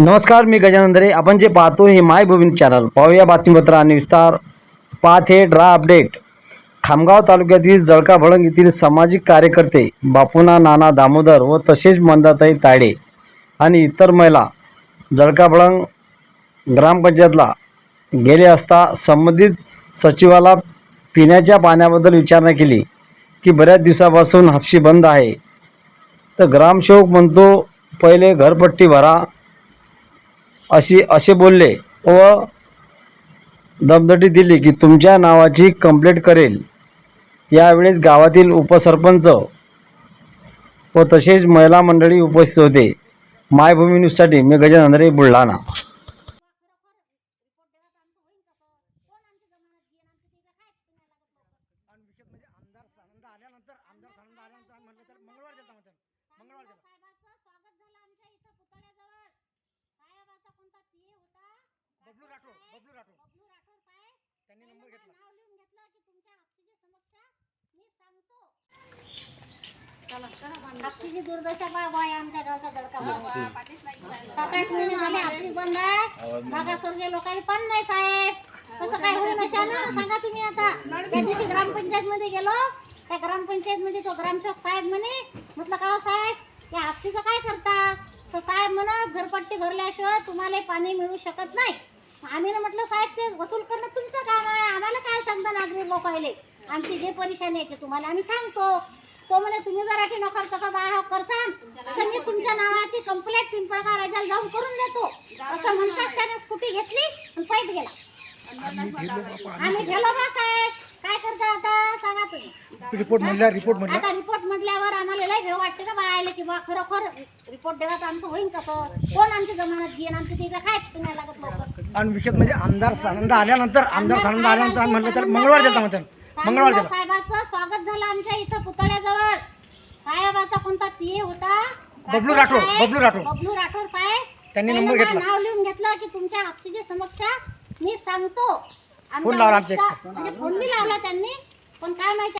नमस्कार मी गजानन दरे. आपण जे पाहतो हे माय भूमी चॅनल. पाहूया बातमीपत्र आणि विस्तार. पाहत हे ड्रा अपडेट. खामगाव तालुक्यातील जळका भळंग येथील सामाजिक कार्यकर्ते बापुना नाना दामोदर व तसेच मंदाताई ताडे आणि इतर महिला जळका भळंग ग्रामपंचायतला गेले असता संबंधित सचिवाला पिण्याच्या पाण्याबद्दल विचारणा केली की बऱ्याच दिवसापासून हापशी बंद आहे. तर ग्रामसेवक म्हणतो पहिले घरपट्टी भरा अशी असे बोलले व दमदटी दिली की तुमच्या नावाची कंप्लेंट करेल. यावेळेस गावातील उपसरपंच व तसेच महिला मंडळी उपस्थित होते. मायभूमी न्यूजसाठी मी गजानन अंधरे बुलढाणा. आल्यानंतर आमदार सानंद आल्यानंतर आम्ही म्हटलं तर मंगळवार देता म्हणतात मंगळवार देता साहेबाचं स्वागत झालं आमच्या इथं पुतळ्याजवळ साहेबाचा कोणता पीए होता बबलू राठोड बबलू राठोड. बबलू राठोड त्यांनी नंबर घेतला. नाव लिहून घेतलं की तुमच्या समस्या मी सांगतो. हापशीची दुर्दशा बा बाय आमच्या गावचा दडका सात आठ महिने झाले हापशी बंद आहे. मागासवर्गीय लोकांनी पण नाही साहेब. कसं काय होईल अशानं सांगा तुम्ही आता. त्या दिवशी ग्रामपंचायत मध्ये गेलो. त्या ग्रामपंचायत मध्ये तो ग्रामसेवक साहेब म्हणे म्हटलं का हो साहेब? या हापशीचं काय करता? तर साहेब म्हणत घरपट्टी भरल्याशिवाय तुम्हाला पाणी मिळू शकत नाही. आम्ही ना म्हटलं साहेब ते वसूल करणं तुमचं काम आहे. आम्हाला काय सांगता नागरिक लोकायले आमची जे परेशानी आहे ते तुम्हाला आम्ही सांगतो. तो म्हणे तुम्ही जराठी न खर्च का बाय करसान तर मी तुमच्या नावाची कंप्लेंट पिंपळगाव राजाला जाऊन करून देतो. असं म्हणताच त्याने स्कूटी घेतली आणि पैत गेला. आम्ही गेलो बा साहेब. काय करता आता? सांगा तुम्ही. रिपोर्ट म्हणल्या रिपोर्ट म्हणल्या. आता रिपोर्ट म्हटल्यावर आम्हाला लय भेव वाटते ना बायले की बा खरोखर रिपोर्ट तर आमचं होईन कसं? कोण आमची जमानत घेईन? आमच्या तिकडे कायच नाही लागत आणि विशेष म्हणजे आमदार सानंद आल्यानंतर आमदार सानंद आल्यानंतर आम्ही म्हटलं तर मंगळवार देता म्हणतात. मंगळवार देता. साहेबाचं स्वागत झालं आमच्या इथं पुतळ्याजवळ. साहेबाचा कोणता पीए होता? बबलू राठोड, साहेब, बबलू राठोड. बबलू राठोड साहेब. त्यांनी त्यांनी नंबर मला घेतला. नाव लिहून घेतलं की तुमच्या हापशीची समस्या मी सांगतो. आमच्या फोन लावला आमच्या म्हणजे फोन बी लावला त्यांनी पण काय माहिती